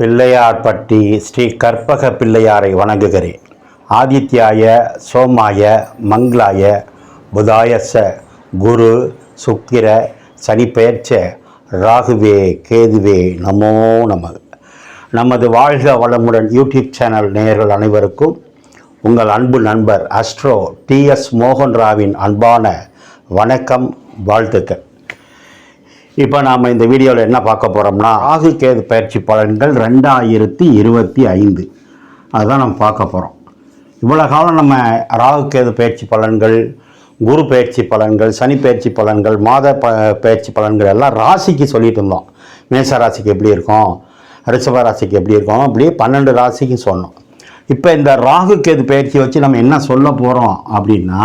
பிள்ளையார்பட்டி ஸ்ரீ கற்பக பிள்ளையாரை வணங்குகிறேன். ஆதித்யாய சோமாய மங்களாய புதாயச குரு சுக்கிர சனிப்பெயர்ச்ச ராகுவே கேதுவே நமோ நம. நமது வாழ்க வளமுடன் யூடியூப் சேனல் நேயர்கள் அனைவருக்கும் உங்கள் அன்பு நண்பர் அஸ்ட்ரோ டிஎஸ் மோகன் ராவின் அன்பான வணக்கம் வாழ்த்துக்கள். இப்போ நாம் இந்த வீடியோவில் என்ன பார்க்க போகிறோம்னா ராகு கேது பயிற்சி பலன்கள் ரெண்டாயிரத்தி இருபத்தி ஐந்து. அதுதான் நம்ம பார்க்க போகிறோம் இவ்வளோ காலம் நம்ம ராகு கேது பயிற்சி பலன்கள் குரு பயிற்சி பலன்கள் சனி பயிற்சி பலன்கள் மாத ப பயிற்சி பலன்கள் எல்லாம் ராசிக்கு சொல்லிட்டு இருந்தோம். மேச ராசிக்கு எப்படி இருக்கும்? ரிஷப ராசிக்கு எப்படி இருக்கும்? அப்படியே பன்னெண்டு ராசிக்கு சொன்னோம். இப்போ இந்த ராகு கேது பயிற்சி வச்சு நம்ம என்ன சொல்ல போகிறோம் அப்படின்னா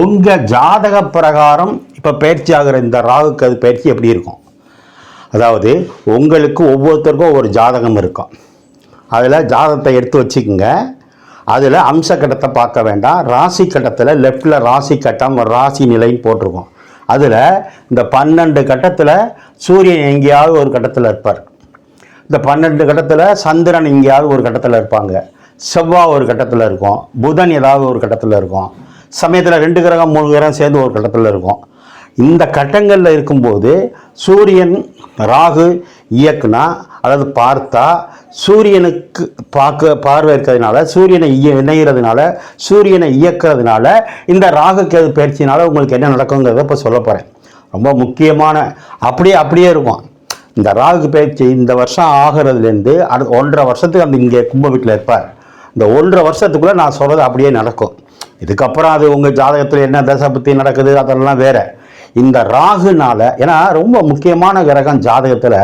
உங்கள் ஜாதக பிரகாரம் இப்போ பயிற்சி ஆகிற இந்த ராகுக்கு அது பயிற்சி எப்படி இருக்கும்? அதாவது உங்களுக்கு ஒவ்வொருத்தருக்கும் ஒரு ஜாதகம் இருக்கும். அதில் ஜாதகத்தை எடுத்து வச்சுக்கோங்க. அதில் அம்ச கட்டத்தை பார்க்க வேண்டாம். ராசி கட்டத்தில் லெஃப்டில் ராசி கட்டம் ராசி நிலைன்னு போட்டிருக்கோம். அதில் இந்த பன்னெண்டு கட்டத்தில் சூரியன் எங்கேயாவது ஒரு கட்டத்தில் இருப்பார். இந்த பன்னெண்டு கட்டத்தில் சந்திரன் எங்கேயாவது ஒரு கட்டத்தில் இருப்பாங்க. செவ்வாய் ஒரு கட்டத்தில் இருக்கும். புதன் ஏதாவது ஒரு கட்டத்தில் இருக்கும். சமயத்தில் ரெண்டு கிரகம் மூணு கிரகம் சேர்ந்து ஒரு கட்டத்தில் இருக்கும். இந்த கட்டங்களில் இருக்கும்போது சூரியன் ராகு இயக்குனா அதாவது பார்த்தா சூரியனுக்கு பார்க்க பார்வை இருக்கிறதுனால சூரியனை இய இணைகிறதுனால சூரியனை இயக்கிறதுனால இந்த ராகு கேது பயிற்சினால உங்களுக்கு என்ன நடக்குங்கிறத இப்போ சொல்ல போகிறேன் ரொம்ப முக்கியமான அப்படியே அப்படியே இருக்கும். இந்த ராகு பயிற்சி இந்த வருஷம் ஆகிறதுலேருந்து அடுத்த ஒன்றரை வருஷத்துக்கு அந்த இங்கே கும்ப வீட்டில் இருப்பார். இந்த ஒன்றரை வருஷத்துக்குள்ளே நான் சொல்கிறது அப்படியே நடக்கும். இதுக்கப்புறம் அது உங்கள் ஜாதகத்தில் என்ன தசை பற்றி நடக்குது அதெல்லாம் வேறு. இந்த ராகுனால ஏன்னா ரொம்ப முக்கியமான கிரகம் ஜாதகத்தில்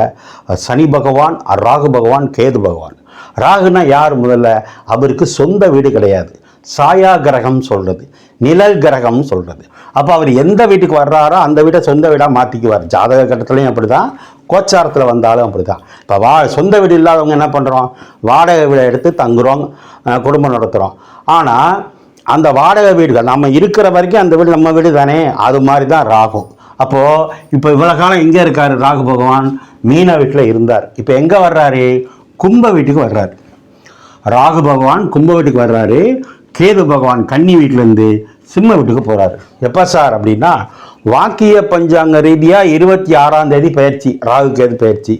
சனி பகவான் ராகு பகவான் கேது பகவான். ராகுனா யார் முதல்ல? அவருக்கு சொந்த வீடு கிடையாது. சாயா கிரகம் சொல்கிறது நிழல் கிரகம் சொல்கிறது அப்போ அவர் எந்த வீட்டுக்கு வர்றாரோ அந்த வீட்டை சொந்த வீடாக மாற்றிக்குவார் ஜாதக கட்டத்துலையும் அப்படி தான் கோச்சாரத்தில் வந்தாலும் அப்படி தான் இப்போ வா சொந்த வீடு இல்லாதவங்க என்ன பண்ணுறோம் வாடகை வீடை எடுத்து தங்குறோம் குடும்பம் நடத்துகிறோம் ஆனால் அந்த வாடகை வீடு தான் நம்ம இருக்கிற வரைக்கும் அந்த வீடு நம்ம வீடு தானே? அது மாதிரி தான் ராகும் அப்போது இப்போ இவ்வளோ காலம் எங்கே இருக்கார் ராகு பகவான் மீன வீட்டில் இருந்தார். இப்போ எங்கே வர்றாரு? கும்ப வீட்டுக்கு வர்றாரு. ராகு பகவான் கும்ப வீட்டுக்கு வர்றாரு. கேது பகவான் கன்னி வீட்டிலேருந்து சிம்ம வீட்டுக்கு போகிறாரு எப்போ சார் அப்படின்னா வாக்கிய பஞ்சாங்க ரீதியாக இருபத்தி ஆறாம் தேதி பயிற்சி ராகு கேது பயிற்சி.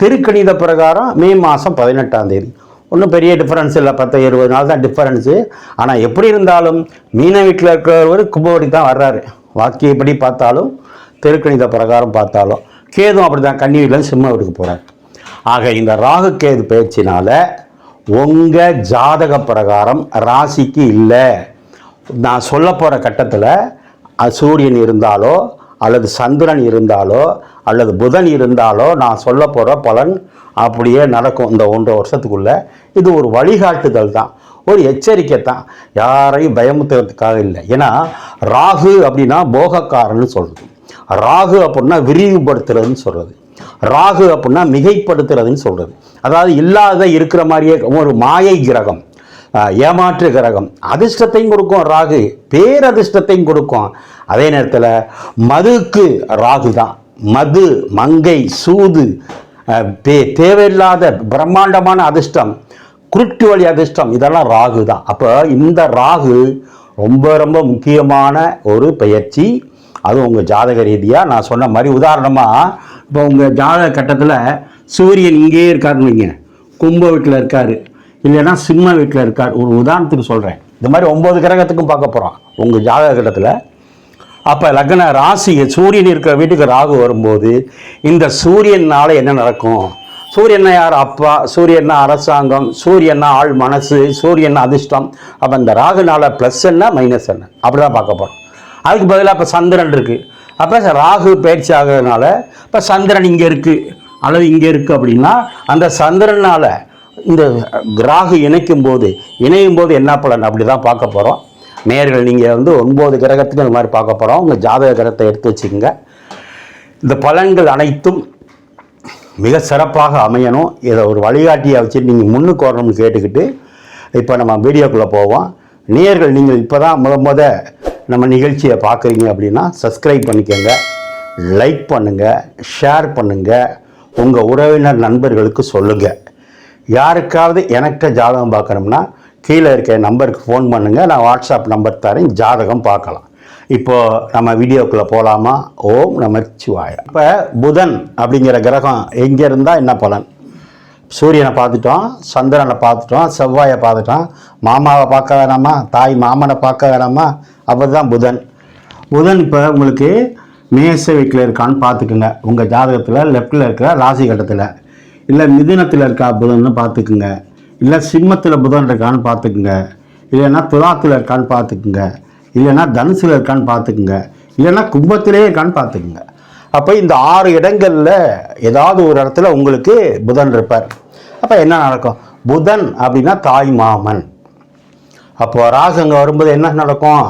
திருக்கணித பிரகாரம் மே மாதம் பதினெட்டாம் தேதி. ஒன்றும் பெரிய டிஃப்ரென்ஸ் இல்லை. பத்து இருபது நாள் தான் டிஃப்ரென்ஸு ஆனால் எப்படி இருந்தாலும் மீன வீட்டில் இருக்கிறவர் கும்பகோடி தான் வர்றாரு. வாக்கியப்படி பார்த்தாலும் தெருக்கணித பிரகாரம் பார்த்தாலும் கேதும் அப்படி தான் கன்னி வீட்டில் சிம்ம வீட்டுக்கு போகிறார் ஆக இந்த ராகு கேது பயிற்சினால் உங்கள் ஜாதக பிரகாரம் ராசிக்கு இல்லை. நான் சொல்ல போகிற கட்டத்தில் சூரியன் இருந்தாலோ அல்லது சந்திரன் இருந்தாலோ அல்லது புதன் இருந்தாலோ நான் சொல்ல போகிற பலன் அப்படியே நடக்கும் இந்த ஒன்றரை வருஷத்துக்குள்ளே. இது ஒரு வழிகாட்டுதல் தான். ஒரு எச்சரிக்கை தான். யாரையும் பயமுத்துறதுக்காக இல்லை. ஏன்னா ராகு அப்படின்னா போகக்காரன்னு சொல்கிறது ராகு அப்படின்னா விரிவுபடுத்துறதுன்னு சொல்கிறது ராகு அப்படின்னா மிகைப்படுத்துறதுன்னு சொல்கிறது அதாவது இல்லாத இருக்கிற மாதிரியே ஒரு மாயை கிரகம். ஏமாற்று கிரகம். அதிர்ஷ்டத்தையும் கொடுக்கும் ராகு. பேரதிர்ஷ்டத்தையும் கொடுக்கும். அதே நேரத்தில் மதுக்கு ராகு தான். மது மங்கை சூது தேவையில்லாத பிரம்மாண்டமான அதிர்ஷ்டம் குருட்டு வழி அதிர்ஷ்டம் இதெல்லாம் ராகு தான். அப்போ இந்த ராகு ரொம்ப ரொம்ப முக்கியமான ஒரு பயிற்சி. அதுவும் உங்கள் ஜாதக ரீதியாக நான் சொன்ன மாதிரி உதாரணமாக இப்போ உங்கள் ஜாதக கட்டத்தில் சூரியன் இங்கேயே இருக்காருன்னு வைங்க. கும்ப வீட்டில் இருக்கார். இல்லைன்னா சிம்ம வீட்டில் இருக்கார். ஒரு உதாரணத்துக்கு சொல்கிறேன் இந்த மாதிரி ஒம்பது கிரகத்துக்கும் பார்க்க போகிறோம் உங்கள் ஜாதக கட்டத்தில் அப்போ லக்ன ராசி சூரியன் இருக்கிற வீட்டுக்கு ராகு வரும்போது இந்த சூரியனால் என்ன நடக்கும்? சூரியன்னா யார்? அப்பா சூரியன்னா அரசாங்கம் சூரியன்னா ஆள் மனசு சூரியன்னா அதிர்ஷ்டம். அப்போ இந்த ராகுனால ப்ளஸ் என்ன மைனஸ் என்ன? அப்படி தான் பார்க்க போகிறோம் அதுக்கு பதிலாக இப்போ சந்திரன் இருக்குது அப்போ ராகு பயிற்சி ஆகிறதுனால இப்போ சந்திரன் இங்கே இருக்குது அல்லது இங்கே இருக்குது அப்படின்னா அந்த சந்திரனால் இந்த கிராகு இணைக்கும் போது இணையும் போது என்ன பலன்? அப்படி தான் பார்க்க போகிறோம் நேர்கள் நீங்கள் வந்து ஒன்பது கிரகத்துக்கு இந்த மாதிரி பார்க்க போகிறோம் உங்கள் ஜாதக கிரகத்தை எடுத்து வச்சுக்கோங்க. இந்த பலன்கள் அனைத்தும் மிக சிறப்பாக அமையணும். இதை ஒரு வழிகாட்டியை வச்சு நீங்கள் முன்னுக்கு வரணும்னு கேட்டுக்கிட்டு இப்போ நம்ம வீடியோக்குள்ளே போவோம். நேர்கள் நீங்கள் இப்போ தான் முத முத நம்ம நிகழ்ச்சியை பார்க்குறீங்க அப்படின்னா சப்ஸ்கிரைப் பண்ணிக்கோங்க. லைக் பண்ணுங்கள் ஷேர் பண்ணுங்கள் உங்கள் உறவினர் நண்பர்களுக்கு சொல்லுங்கள் யாருக்காவது எனக்கு ஜாதகம் பார்க்கணும்னா கீழே இருக்க நம்பருக்கு ஃபோன் பண்ணுங்கள் நான் வாட்ஸ்அப் நம்பர் தரேன். ஜாதகம் பார்க்கலாம். இப்போது நம்ம வீடியோக்குள்ளே போகலாமா ஓம் நமச்சிவாய. இப்போ புதன் அப்படிங்கிற கிரகம் எங்கே இருந்தால் என்ன பலன்? சூரியனை பார்த்துட்டோம் சந்திரனை பார்த்துட்டோம் செவ்வாயை பார்த்துட்டோம். மாமாவை பார்க்க வேணாமா? தாய் மாமனை பார்க்க வேணாமா? அப்போ தான் புதன். புதன் இப்போ உங்களுக்கு மேச வீட்டில் இருக்கான்னு பார்த்துக்குங்க. உங்கள் ஜாதகத்தில் லெஃப்டில் இருக்கிற ராசி கட்டத்தில். இல்லை மிதினத்தில் இருக்கா புதன்னு பார்த்துக்குங்க. இல்லை சிம்மத்தில் புதன் இருக்கான்னு பார்த்துக்குங்க. இல்லைன்னா துலாத்தில் இருக்கான்னு பார்த்துக்குங்க. இல்லைன்னா தனுசில் இருக்கான்னு பார்த்துக்குங்க. இல்லைன்னா கும்பத்திலே இருக்கான்னு பார்த்துக்குங்க. அப்போ இந்த ஆறு இடங்களில் ஏதாவது ஒரு இடத்துல உங்களுக்கு புதன் இருப்பார். அப்போ என்ன நடக்கும்? புதன் அப்படின்னா தாய் மாமன். அப்போ ராசங்க வரும்போது என்ன நடக்கும்?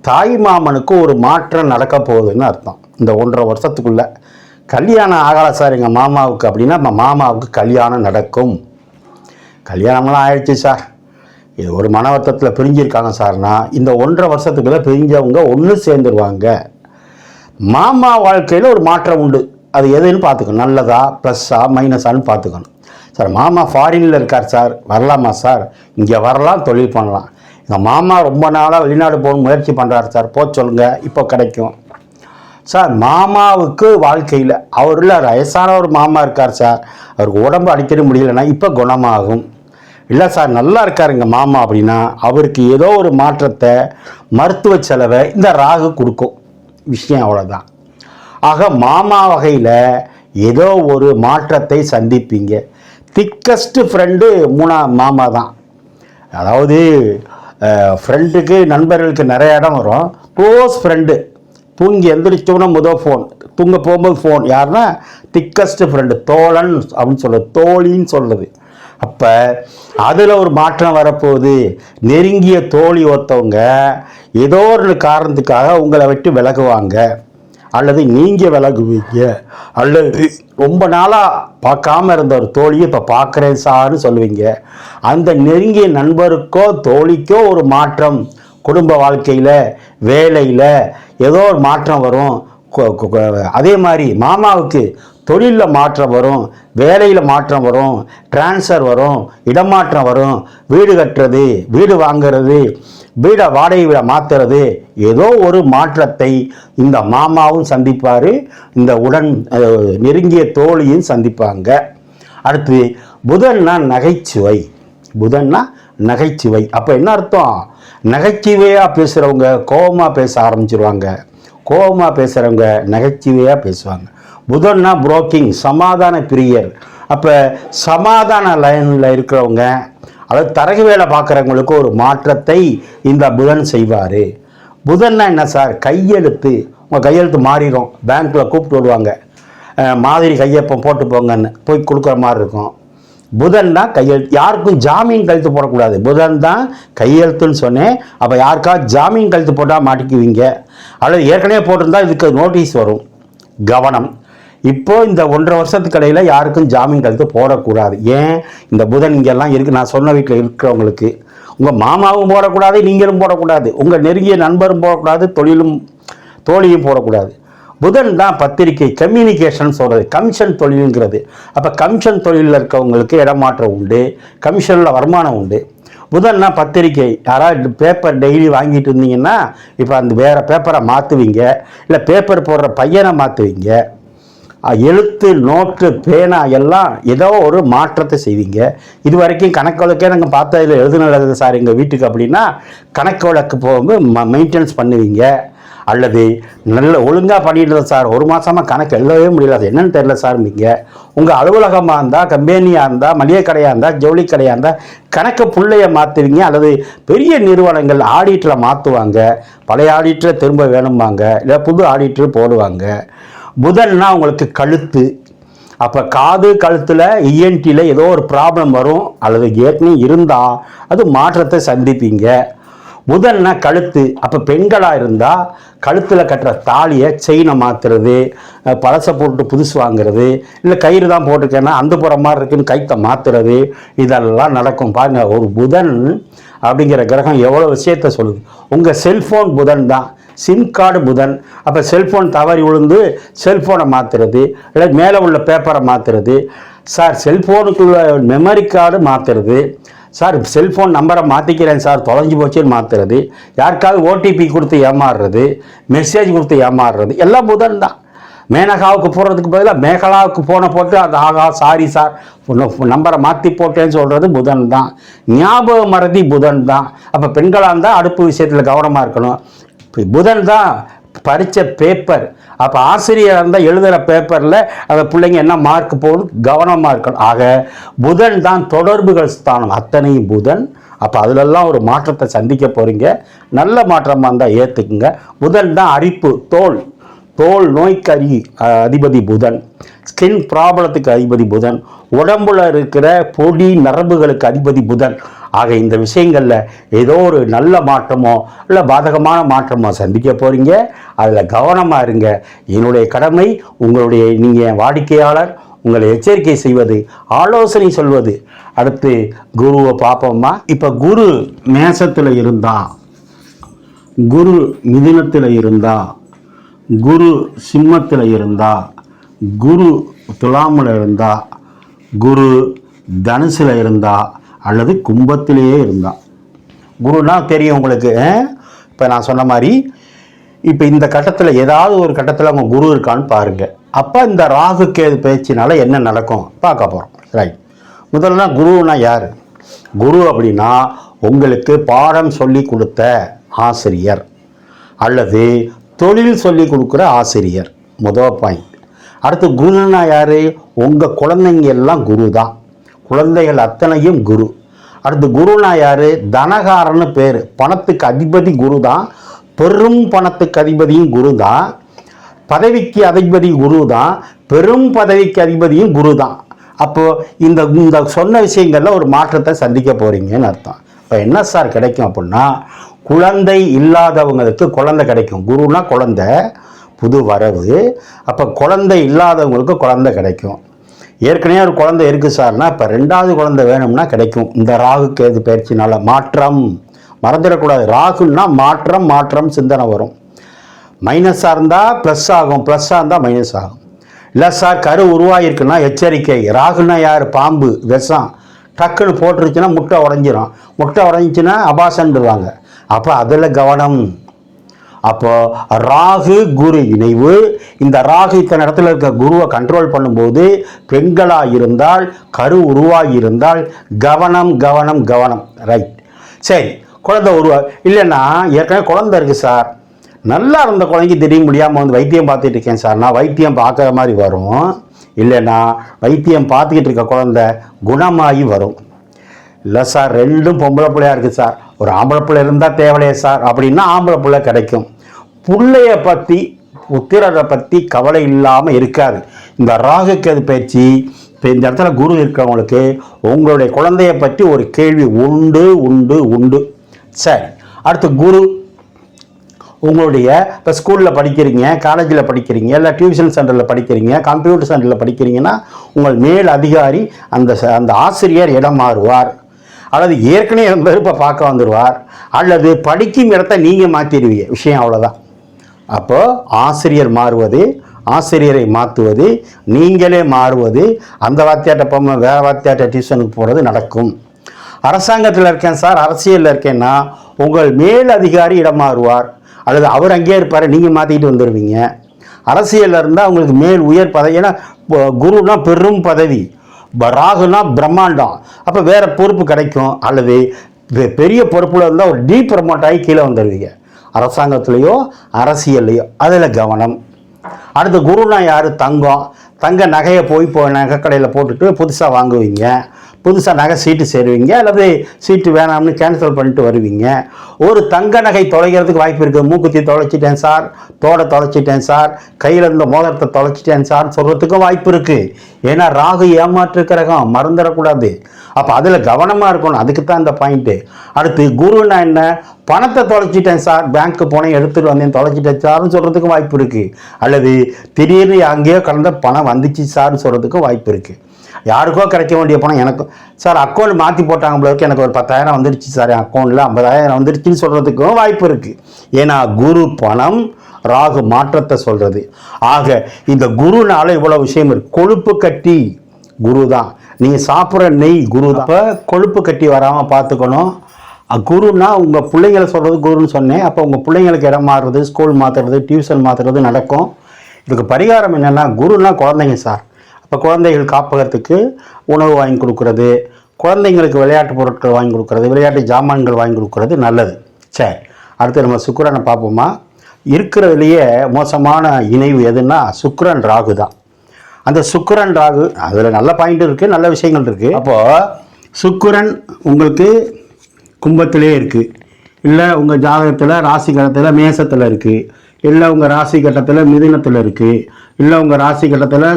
தாய் மாமனுக்கு ஒரு மாற்றம் நடக்க போகுதுன்னு அர்த்தம். இந்த ஒன்றரை வருஷத்துக்குள்ளே. கல்யாணம் ஆகலை சார் எங்கள் மாமாவுக்கு. அப்படின்னா நம்ம மாமாவுக்கு கல்யாணம் நடக்கும். கல்யாணம்லாம் ஆயிடுச்சு சார். இது ஒரு மன வருத்தத்தில் பிரிஞ்சிருக்காங்க சார்னா இந்த ஒன்றரை வருஷத்துக்குள்ளே பிரிஞ்சவங்க ஒன்று சேர்ந்துருவாங்க. மாமா வாழ்க்கையில் ஒரு மாற்றம் உண்டு. அது எதுன்னு பார்த்துக்கணும். நல்லதா ப்ளஸ்ஸா மைனஸான்னு பார்த்துக்கணும். சார் மாமா ஃபாரினில் இருக்கார் சார். வரலாமா சார்? இங்கே வரலாம் தொழில் பண்ணலாம். எங்கள் மாமா ரொம்ப நாளாக வெளிநாடு போகணும் முயற்சி பண்ணுறாரு சார். போக சொல்லுங்கள் இப்போ கிடைக்கும். சார் மாமாவுக்கு வாழ்க்கையில் அவரில் வயசான ஒரு மாமா இருக்கார் சார். அவருக்கு உடம்பு அடிக்கடி முடியலன்னா இப்போ குணமாகும். இல்லை சார் நல்லா இருக்காருங்க மாமா அப்படின்னா அவருக்கு ஏதோ ஒரு மாற்றத்தை மருத்துவ செலவை இந்த ராகு கொடுக்கும். விஷயம் அவ்வளோதான் ஆக மாமா வகையில் ஏதோ ஒரு மாற்றத்தை சந்திப்பீங்க. திக்கஸ்ட் ஃப்ரெண்டு மூணா மாமா தான். அதாவது ஃப்ரெண்டுக்கு நண்பர்களுக்கு நிறைய இடம் வரும். க்ளோஸ் ஃப்ரெண்டு தூங்கி எந்திரிச்சோன்னா முதல் ஃபோன் தூங்க போகும்போது ஃபோன் யாருன்னா திக்கஸ்ட் ஃப்ரெண்டு தோழன் அப்படின்னு சொல்லுது தோழின்னு சொல்லுது அப்போ அதில் ஒரு மாற்றம் வரப்போகுது. நெருங்கிய தோழி ஒருத்தவங்க ஏதோ ஒரு காரணத்துக்காக உங்களை விட்டு விலகுவாங்க. அல்லது நீங்கள் விலகுவீங்க. அல்லது ரொம்ப நாளாக பார்க்காம இருந்த ஒரு தோழியை இப்போ பார்க்குறேன் சார்னு சொல்லுவீங்க. அந்த நெருங்கிய நண்பருக்கோ தோழிக்கோ ஒரு மாற்றம் குடும்ப வாழ்க்கையில் வேலையில் ஏதோ ஒரு மாற்றம் வரும். கொ- அதே மாதிரி மாமாவுக்கு தொழிலில் மாற்றம் வரும் வேலையில் மாற்றம் வரும் டிரான்ஸ்ஃபர் வரும் இடமாற்றம் வரும் வீடு கட்டுறது வீடு வாங்குறது வீடை வாடகை வீடை மாற்றுறது ஏதோ ஒரு மாற்றத்தை இந்த மாமாவும் சந்திப்பார் இந்த உடன் நெருங்கிய தோழியும் சந்திப்பாங்க. அடுத்து புதன்னா நகைச்சுவை. புதன்னா நகைச்சுவை. அப்போ என்ன அர்த்தம்? நகைச்சுவையாக பேசுகிறவங்க கோபமாக பேச ஆரம்பிச்சிருவாங்க. கோபமாக பேசுகிறவங்க நகைச்சுவையாக பேசுவாங்க. புதன்னா புரோக்கிங் சமாதான பிரியர். அப்போ சமாதான லைனில் இருக்கிறவங்க அதாவது தரகு வேலை பார்க்குறவங்களுக்கு ஒரு மாற்றத்தை இந்த புதன் செய்வார். புதன்னா என்ன சார்? கையெழுத்து. உங்கள் கையெழுத்து மாறிடும் பேங்க்கில் கூப்பிட்டு வருவாங்க. மாதிரி கையப்பம் போட்டு போங்கன்னு. போய் கொடுக்குற மாதிரி இருக்கும். புதன் தான் கையெழுத்து யாருக்கும் ஜாமீன் கழுத்து போடக்கூடாது. புதன் தான் கையெழுத்துன்னு சொன்னேன். அப்போ யாருக்கா ஜாமீன் கழுத்து போட்டால் மாட்டிக்குவீங்க? அல்லது ஏற்கனவே போட்டிருந்தா இதுக்கு நோட்டீஸ் வரும். கவனம். இப்போ இந்த ஒன்றரை வருஷத்துக்கு இடையில் யாருக்கும் ஜாமீன் கழுத்து போடக்கூடாது. ஏன்? இந்த புதன் இங்கெல்லாம் இருக்குது நான் சொன்ன வீட்டில் இருக்கிறவங்களுக்கு. உங்கள் மாமாவும் போடக்கூடாது நீங்களும் போடக்கூடாது. உங்கள் நெருங்கிய நண்பரும் போடக்கூடாது தொழிலும் தோழியும் போடக்கூடாது. புதன் தான் பத்திரிகை கம்யூனிகேஷன் சொல்கிறது கமிஷன் தொழிலுங்கிறது. அப்போ கமிஷன் தொழிலில் இருக்கவங்களுக்கு இடமாற்றம் உண்டு கமிஷனில் வருமானம் உண்டு. புதன்னா பத்திரிக்கை யாராவது பேப்பர் டெய்லி வாங்கிட்டு இருந்தீங்கன்னா இப்போ அந்த வேறு பேப்பரை மாற்றுவீங்க இல்லை பேப்பர் போடுற பையனை மாற்றுவீங்க எழுத்து நோட்டு பேனா எல்லாம் ஏதோ ஒரு மாற்றத்தை செய்வீங்க. இது வரைக்கும் கணக்கு வழக்கே நாங்கள் பார்த்ததில் எழுதுனது சார் எங்கள் வீட்டுக்கு அப்படின்னா கணக்கு வழக்கு போகும்போது மெயின்டெனன்ஸ் பண்ணுவீங்க. அல்லது நல்ல ஒழுங்காக பண்ணிட்டு சார். ஒரு மாதமாக கணக்கு எழுதவே முடியல. அது என்னன்னு சார் நீங்கள் உங்கள் அலுவலகமாக இருந்தால் கம்பெனியாக இருந்தால் மளிகை கடையாக இருந்தால் ஜவுளி கடையாக இருந்தால் கணக்கு பிள்ளைய மாற்றுவீங்க அல்லது பெரிய நிறுவனங்கள் ஆடிட்டரை மாற்றுவாங்க பழைய ஆடிட்டரை திரும்ப வேணும்பாங்க. இல்லை புது ஆடிட்டர் போடுவாங்க. புதன்னா உங்களுக்கு கழுத்து. அப்போ காது கழுத்தில் இஎன்டியில் ஏதோ ஒரு ப்ராப்ளம் வரும். அல்லது ஏற்கனவே இருந்தால் அது மாற்றத்தை சந்திப்பீங்க. புதன்னா கழுத்து. அப்போ பெண்களாக இருந்தால் கழுத்தில் கட்டுற தாலியை செயினை மாற்றுறது பழசை போட்டு புதுசு வாங்குறது இல்லை கயிறு தான் போட்டிருக்கேன்னா அந்த புறம் மாதிரி இருக்குன்னு கைத்தை மாற்றுறது இதெல்லாம் நடக்கும். பாருங்க ஒரு புதன் அப்படிங்கிற கிரகம் எவ்வளோ விஷயத்த சொல்லுது. உங்கள் செல்ஃபோன் புதன் தான். சிம் கார்டு புதன். அப்போ செல்ஃபோன் தவறி விழுந்து செல்ஃபோனை மாற்றுறது இல்லை மேலே உள்ள பேப்பரை மாற்றுறது சார் செல்ஃபோனுக்குள்ள மெமரி கார்டு மாற்றுறது சார் செல்ஃபோன் நம்பரை மாற்றிக்கிறேன் சார். தொலைஞ்சு போச்சுன்னு மாற்றுறது யாருக்காவது ஓடிபி கொடுத்து ஏமாறுறது. மெசேஜ் கொடுத்து ஏமாறுறது. எல்லாம் புதன் தான். மேனகாவுக்கு போகிறதுக்கு பதிலாக மேகலாவுக்கு போன போட்டு அது ஆகா சாரி. சார் நம்பரை மாற்றி போட்டேன்னு சொல்கிறது புதன் தான். ஞாபக மறதி புதன் தான். அப்போ பெண்களாக இருந்தால் அடுப்பு விஷயத்தில் கவனமாக இருக்கணும். புதன் தான் படித்த பேப்பர் அப்போ ஆசிரியர் இருந்தால் எழுதுகிற பேப்பரில் அந்த பிள்ளைங்க என்ன மார்க் போகணும் கவனமாக இருக்கணும். ஆக புதன் தான் தொடர்புகள் ஸ்தானம். அத்தனையும் புதன். அப்போ அதிலெல்லாம் ஒரு மாற்றத்தை சந்திக்க போகிறீங்க நல்ல மாற்றமாக இருந்தால் ஏற்றுக்குங்க புதன் தான் அரிப்பு தோல். தோல் நோய்க்கறி அதிபதி புதன். ஸ்கின் ப்ராப்ளத்துக்கு அதிபதி புதன். உடம்புல இருக்கிற பொடி நரம்புகளுக்கு அதிபதி புதன். ஆக இந்த விஷயங்களில் ஏதோ ஒரு நல்ல மாற்றமோ இல்லை பாதகமான மாற்றமோ சந்திக்க போகிறீங்க அதில் கவனமாக இருங்க. என்னுடைய கடமை உங்களுடைய நீங்கள் வாடிக்கையாளர் உங்களை எச்சரிக்கை செய்வது ஆலோசனை சொல்வது. அடுத்து குருவை பார்ப்போம்மா. இப்போ குரு மேசத்தில் இருந்தா குரு மிதினத்தில் இருந்தா குரு சிம்மத்தில் இருந்தா குரு துலாமில் இருந்தா குரு தனுசில் இருந்தால் அல்லது கும்பத்திலேயே இருந்தான் குருனா தெரியும் உங்களுக்கு இப்போ நான் சொன்ன மாதிரி இப்போ இந்த கட்டத்தில் ஏதாவது ஒரு கட்டத்தில் அவங்க குரு இருக்கான்னு பாருங்கள் அப்போ இந்த ராகு கேது பேச்சினால என்ன நடக்கும்? பார்க்க போகிறோம் ரைட் முதல்ல குருனா யார்? குரு அப்படின்னா உங்களுக்கு பாடம் சொல்லி கொடுத்த ஆசிரியர் அல்லது தொழில் சொல்லி கொடுக்குற ஆசிரியர். முதல் பாயிண்ட் அடுத்து குருன்னா யார்? உங்கள் குழந்தைங்க எல்லாம் குரு தான் குழந்தைகள் அத்தனையும் குரு. அடுத்து குருனா யார்? தனகாரன்னு பேர். பணத்துக்கு அதிபதி குரு தான் பெரும் பணத்துக்கு அதிபதியும் குரு தான் பதவிக்கு அதிபதி குரு தான் பெரும் பதவிக்கு அதிபதியும் குரு தான் அப்போது இந்த இந்த சொன்ன விஷயங்களில் ஒரு மாற்றத்தை சந்திக்க போகிறீங்கன்னு அர்த்தம். இப்போ என்ன சார் கிடைக்கும் அப்படின்னா குழந்தை இல்லாதவங்களுக்கு குழந்தை கிடைக்கும். குருனா குழந்தை புது வரவு. அப்போ குழந்தை இல்லாதவங்களுக்கு குழந்தை கிடைக்கும். ஏற்கனவே ஒரு குழந்தை இருக்குது சார்னா இப்போ ரெண்டாவது குழந்தை வேணும்னா கிடைக்கும். இந்த ராகு கேது பயிற்சினால் மாற்றம். மறந்துடக்கூடாது. ராகுன்னா மாற்றம் மாற்றம் சிந்தனை வரும். மைனஸாக இருந்தால் ப்ளஸ் ஆகும். ப்ளஸ்ஸாக இருந்தால் மைனஸ் ஆகும். இல்லை சார் கரு உருவாகிருக்குன்னா எச்சரிக்கை. ராகுனா யார்? பாம்பு விஷம். டக்குன்னு போட்டுருச்சுன்னா முட்டை உடஞ்சிரும். முட்டை உடஞ்சிச்சின்னா அபாசன்டுவாங்க. அப்போ அதில் கவனம். அப்போ ராகு குரு இணைவு. இந்த ராகு இத்தனை இடத்துல இருக்க குருவை கண்ட்ரோல் பண்ணும்போது பெண்களாக இருந்தால் கரு உருவாகி இருந்தால் கவனம் கவனம் கவனம். ரைட் சரி குழந்தை உருவா இல்லைன்னா ஏற்கனவே குழந்தை இருக்குது சார் நல்லா இருந்த குழந்தைக்கு திடீர்னு முடியாமல் வந்து வைத்தியம் பார்த்துட்டு இருக்கேன் சார் நான் வைத்தியம் பார்க்குற மாதிரி வரும். இல்லைன்னா வைத்தியம் பார்த்துக்கிட்டு இருக்க குழந்தை குணமாகி வரும். இல்லை சார் ரெண்டும் பொம்பளை பிள்ளையாக இருக்குது சார் ஒரு ஆம்பளை பிள்ளை இருந்தால் தேவையில்லையே சார் அப்படின்னா ஆம்பளை பிள்ளை கிடைக்கும். பிள்ளைய பற்றி புத்திரரை பற்றி கவலை இல்லாமல் இருக்காது. இந்த ராகுக்கேது பயிற்சி இப்போ இந்த இடத்துல குரு இருக்கிறவங்களுக்கு உங்களுடைய குழந்தைய பற்றி ஒரு கேள்வி உண்டு உண்டு உண்டு. சரி அடுத்து குரு. உங்களுடைய இப்போ ஸ்கூலில் படிக்கிறீங்க காலேஜில் படிக்கிறீங்க இல்லை டியூஷன் சென்டரில் படிக்கிறீங்க கம்ப்யூட்டர் சென்டரில் படிக்கிறீங்கன்னா உங்கள் மேல் அதிகாரி அந்த ச- அந்த ஆசிரியர் இடம் மாறுவார். அல்லது ஏற்கனவே இருந்தவர் இப்போ பார்க்க வந்துடுவார் அல்லது படிக்கும் இடத்த நீங்கள் மாற்றிடுவீங்க விஷயம் அவ்வளோதான் அப்போ ஆசிரியர் மாறுவது ஆசிரியரை மாற்றுவது நீங்களே மாறுவது அந்த வாத்தியாட்ட போகாம வேறு வாத்தியாட்ட டியூஷனுக்கு போகிறது நடக்கும். அரசாங்கத்தில் இருக்கேன் சார் அரசியலில் இருக்கேன்னா உங்கள் மேல் அதிகாரி இடம் மாறுவார். அல்லது அவர் அங்கேயே இருப்பார் நீங்கள் மாற்றிக்கிட்டு வந்துடுவீங்க அரசியலில் இருந்தால் உங்களுக்கு மேல் உயர் பதவி ஏன்னா குருனா பெரும் பதவி. ராகுனா பிரம்மாண்டம். அப்போ வேறு பொறுப்பு கிடைக்கும். அல்லது பெ- பெரிய பொறுப்பில் இருந்தால் ஒரு டீப் ப்ரமோட் ஆகி கீழே வந்துடுவீங்க அரசாங்கத்துலேயோ அரசியல்லையோ. அதில் கவனம். அடுத்து குருனா யார்? தங்கம். தங்க நகையை போய் இப்போ நகை கடையில் போட்டுட்டு புதுசாக வாங்குவீங்க. புதுசாக நகை சீட்டு சேருவீங்க அல்லது சீட்டு வேணாம்னு கேன்சல் பண்ணிட்டு வருவீங்க. ஒரு தங்க நகை தொலைகிறதுக்கு வாய்ப்பு இருக்குது மூக்குத்தி தொலைச்சிட்டேன் சார் தோடை தொலைச்சிட்டேன் சார் கையில் இருந்த மோதிரத்தை தொலைச்சிட்டேன் சார் சொல்கிறதுக்கும் வாய்ப்பு இருக்குது ஏன்னா ராகு ஏமாற்று கிரகம் மறந்துடக்கூடாது. அப்போ அதில் கவனமாக இருக்கணும். அதுக்கு தான் இந்த பாயிண்ட்டு அடுத்து குருன்னா என்ன? பணத்தை தொலைச்சிட்டேன் சார் பேங்க்கு போனேன் எடுத்துகிட்டு வந்தேன் தொலைச்சிட்டேன் சார்னு சொல்கிறதுக்கும் வாய்ப்பு இருக்குது அல்லது திடீர்னு அங்கேயோ கலந்த பணம் வந்துச்சு சார்னு சொல்கிறதுக்கும் வாய்ப்பு இருக்குது யாருக்கோ கிடைக்க வேண்டிய பணம் எனக்கு. சார் அக்கௌண்ட் மாற்றி போட்டாங்க போலருக்கு எனக்கு ஒரு பத்தாயிரம் வந்துருச்சு சார். அக்கௌண்ட்டில் ஐம்பதாயிரம் வந்துருச்சுன்னு சொல்கிறதுக்கும் வாய்ப்பு இருக்குது ஏன்னா குரு பணம் ராகு மாற்றத்தை சொல்கிறது ஆக இந்த குருனால இவ்வளோ விஷயம் இருக்குது கொழுப்பு கட்டி குரு தான் நீங்கள் சாப்பிட்ற நெய் குரு தான் அப்போ கொழுப்பு கட்டி வராமல் பார்த்துக்கணும். குருன்னா உங்கள் பிள்ளைங்களை சொல்கிறது குருன்னு சொன்னேன். அப்போ உங்கள் பிள்ளைங்களுக்கு இடம் மாறுறது ஸ்கூல் மாற்றுறது டியூஷன் மாற்றுறது நடக்கும். இதுக்கு பரிகாரம் என்னென்னா குருன்னா குழந்தைங்க சார். இப்போ குழந்தைகள் காப்பகத்துக்கு உணவு வாங்கி கொடுக்குறது. குழந்தைங்களுக்கு விளையாட்டு பொருட்கள் வாங்கி கொடுக்குறது. விளையாட்டு ஜாமான்கள் வாங்கி கொடுக்குறது நல்லது. சரி அடுத்து நம்ம சுக்கரனை பார்ப்போமா? இருக்கிறதுலையே மோசமான இணைவு எதுன்னா சுக்கரன் ராகு தான். அந்த சுக்கரன் ராகு அதில் நல்ல பாயிண்ட் இருக்குது நல்ல விஷயங்கள் இருக்குது அப்போது சுக்கரன் உங்களுக்கு கும்பத்திலே இருக்குது இல்லை உங்கள் ஜாதகத்தில் ராசி கட்டத்தில் மேசத்தில் இருக்குது இல்லை உங்கள் ராசி கட்டத்தில் மிதினத்தில் இருக்குது இல்லை உங்கள் ராசி கட்டத்தில்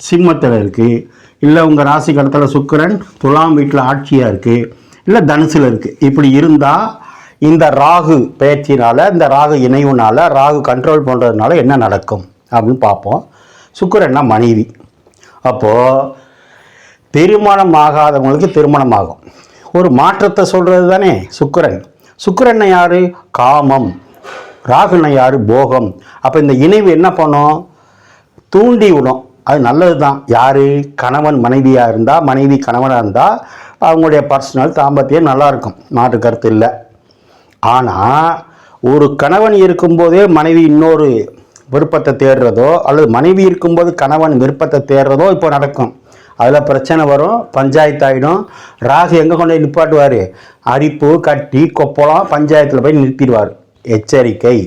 சிம்மத்தில் இருக்குது இல்லை உங்கள் ராசி கடத்தில் சுக்கிரன் துலாம் வீட்டில் ஆட்சியாக இருக்குது இல்லை தனுசில் இருக்குது இப்படி இருந்தால் இந்த ராகு பேச்சினால் இந்த ராகு இணைவுனால் ராகு கண்ட்ரோல் பண்ணுறதுனால என்ன நடக்கும் அப்படின்னு பார்ப்போம். சுக்கிரன்னா மனைவி. அப்போது திருமணம் ஆகாதவங்களுக்கு திருமணம் ஆகும் ஒரு மாற்றத்தை சொல்கிறது தானே சுக்கிரன். சுக்கிரனை யார்? காமம். ராகுனை யார்? போகம். அப்போ இந்த இணைவு என்ன பண்ணும்? தூண்டி விடும். அது நல்லது தான் யார்? கணவன் மனைவியாக இருந்தால் மனைவி கணவனாக இருந்தால் அவங்களுடைய பர்சனல் தாம்பத்தியம் நல்லாயிருக்கும் மாற்று கருத்து இல்லை. ஆனால் ஒரு கணவன் இருக்கும்போதே மனைவி இன்னொரு விருப்பத்தை தேடுறதோ அல்லது மனைவி இருக்கும்போது கணவன் விருப்பத்தை தேடுறதோ இப்போ நடக்கும். அதில் பிரச்சனை வரும் பஞ்சாயத்து ஆகிடும் ராகு எங்கே கொண்டு போய் நிப்பாட்டுவார்? அரிப்பு கட்டி கொப்பளம் பஞ்சாயத்தில் போய் நிறுத்திடுவார். எச்சரிக்கை.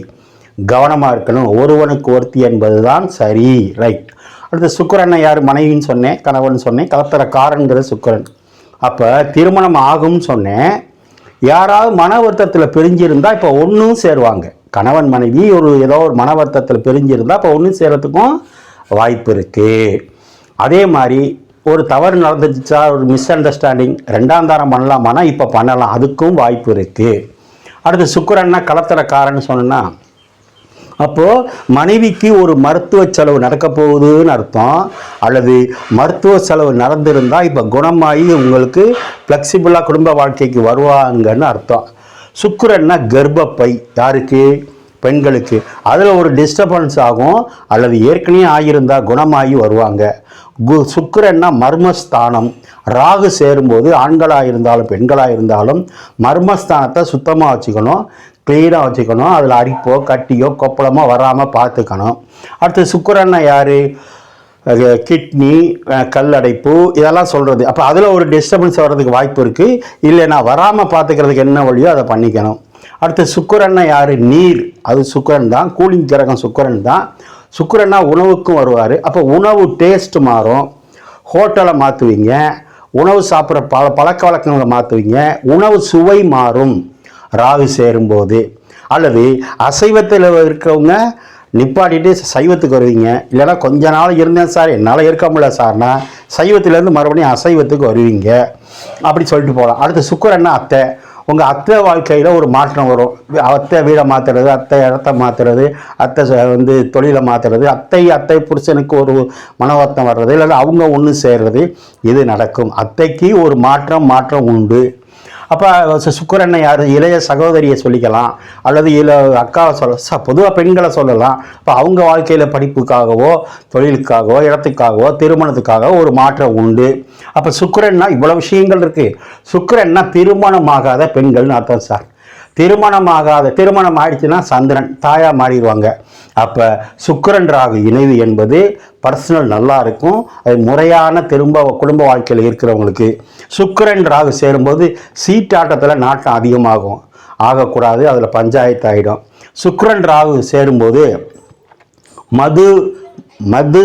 கவனமாக இருக்கணும். ஒருவனுக்கு ஒருத்தி என்பது தான் சரி. ரைட் அடுத்து சுக்கரனை யார்? மனைவின்னு சொன்னேன் கணவன் சொன்னேன் கலத்தரக்காரங்கிறது சுக்கிரன். அப்போ திருமணம் ஆகும்னு சொன்னேன். யாராவது மன வருத்தத்தில் பிரிஞ்சிருந்தால் இப்போ ஒன்றும் சேருவாங்க. கணவன் மனைவி ஒரு ஏதோ ஒரு மன வருத்தத்தில் பிரிஞ்சிருந்தால் இப்போ ஒன்றும் சேரத்துக்கும் வாய்ப்பு இருக்குது அதே மாதிரி ஒரு தவறு நடந்துச்சா ஒரு மிஸ் அண்டர்ஸ்டாண்டிங் ரெண்டாம் தாரம் பண்ணலாமானா இப்போ பண்ணலாம். அதுக்கும் வாய்ப்பு இருக்குது அடுத்து சுக்கிரன்னா கலத்தரக்காரன்னு சொன்னால் அப்போது மனைவிக்கு ஒரு மருத்துவ செலவு நடக்க போகுதுன்னு அர்த்தம். அல்லது மருத்துவ செலவு நடந்திருந்தால் இப்போ குணமாகி உங்களுக்கு ஃப்ளெக்சிபிளாக குடும்ப வாழ்க்கைக்கு வருவாங்கன்னு அர்த்தம். சுக்கரன்னா கர்ப்பப்பை யாருக்கு? பெண்களுக்கு. அதில் ஒரு டிஸ்டர்பன்ஸ் ஆகும். அல்லது ஏற்கனவே ஆகியிருந்தால் குணமாகி வருவாங்க. கு சுக்கரன்னா மர்மஸ்தானம். ராகு சேரும்போது ஆண்களாக இருந்தாலும் பெண்களாக இருந்தாலும் மர்மஸ்தானத்தை சுத்தமாக வச்சுக்கணும். க்ளீனாக வச்சுக்கணும். அதில் அரிப்போ கட்டியோ கொப்பளமோ வராமல் பார்த்துக்கணும். அடுத்து சுக்கரன்னா யார்? கிட்னி கல்லடைப்பு இதெல்லாம் சொல்கிறது அப்போ அதில் ஒரு டிஸ்டர்பன்ஸ் வர்றதுக்கு வாய்ப்பு இருக்குது இல்லைன்னா வராமல் பார்த்துக்கிறதுக்கு என்ன வழியோ அதை பண்ணிக்கணும். அடுத்து சுக்கரன்னா யார்? நீர். அது சுக்கரன் தான். கூலிங் கிரகம் சுக்கரன் தான். சுக்கரன்னா உணவுக்கும் வருவார். அப்போ உணவு டேஸ்ட் மாறும். ஹோட்டலை மாற்றுவீங்க உணவு சாப்பிட்ற பல பழக்க வழக்கங்களை மாற்றுவீங்க உணவு சுவை மாறும். ராகு சேரும்போது. அல்லது அசைவத்தில் இருக்கிறவங்க நிப்பாட்டிட்டு சைவத்துக்கு வருவீங்க. இல்லைன்னா கொஞ்ச நாள் இருந்தேன் சார் என்னால் இருக்க முடியல சார்னா சைவத்திலேருந்து மறுபடியும் அசைவத்துக்கு வருவீங்க. அப்படி சொல்லிட்டு போகலாம் அடுத்து சுக்கரன்னா அத்தை. உங்கள் அத்தை வாழ்க்கையில் ஒரு மாற்றம் வரும். அத்தை வீடை மாற்றுறது அத்தை இடத்த மாற்றுறது அத்தை ச- வந்து தொழிலை மாற்றுறது அத்தை அத்தை புருஷனுக்கு ஒரு மனவர்த்தம் வர்றது இல்லை அவங்க ஒன்று சேர்றது இது நடக்கும். அத்தைக்கு ஒரு மாற்றம் மாற்றம் உண்டு. அப்போ சுக்கரனை யார் இளைய சகோதரியை சொல்லிக்கலாம். அல்லது இள அக்காவை சொல்ல பொதுவாக பெண்களை சொல்லலாம். இப்போ அவங்க வாழ்க்கையில் படிப்புக்காகவோ தொழிலுக்காகவோ இடத்துக்காகவோ திருமணத்துக்காகவோ ஒரு மாற்றம் உண்டு. அப்போ சுக்கிரன்னா இவ்வளோ விஷயங்கள் இருக்குது சுக்கிரன்னா திருமணமாகாத பெண்கள்னு அர்த்தம் சார். திருமணமாகாத திருமணம் ஆயிடுச்சுன்னா சந்திரன் தாயாக மாறிடுவாங்க. அப்போ சுக்கரன் ராகு இணைவு என்பது பர்சனல் நல்லா இருக்கும். அது முறையான திரும்ப குடும்ப வாழ்க்கையில் இருக்கிறவங்களுக்கு. சுக்கரன் ராகு சேரும்போது சீட்டாட்டத்தில் நாட்டம் அதிகமாகும். ஆகக்கூடாது அதில் பஞ்சாயத்து ஆகிடும் சுக்கரன் ராகு சேரும்போது மது மது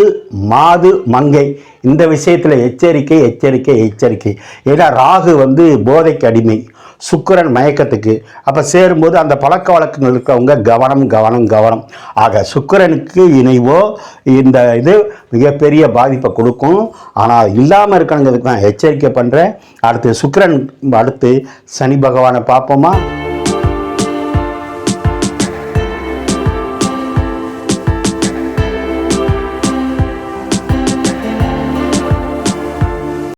மாது மங்கை இந்த விஷயத்தில் எச்சரிக்கை எச்சரிக்கை எச்சரிக்கை. ஏன்னா ராகு வந்து போதைக்கு அடிமை. சுக்கிரன் மயக்கத்துக்கு. அப்போ சேரும்போது அந்த பழக்க வழக்கங்கள் இருக்கிறவங்க கவனம் கவனம் கவனம். ஆக சுக்கிரனுக்கு இணைவோ இந்த இது மிகப்பெரிய பாதிப்பை கொடுக்கும். ஆனால் இல்லாமல் இருக்கணுங்கிறதுக்கு நான் எச்சரிக்கை பண்ணுறேன் அடுத்து சுக்கிரன் அடுத்து சனி பகவானை பார்ப்போமா?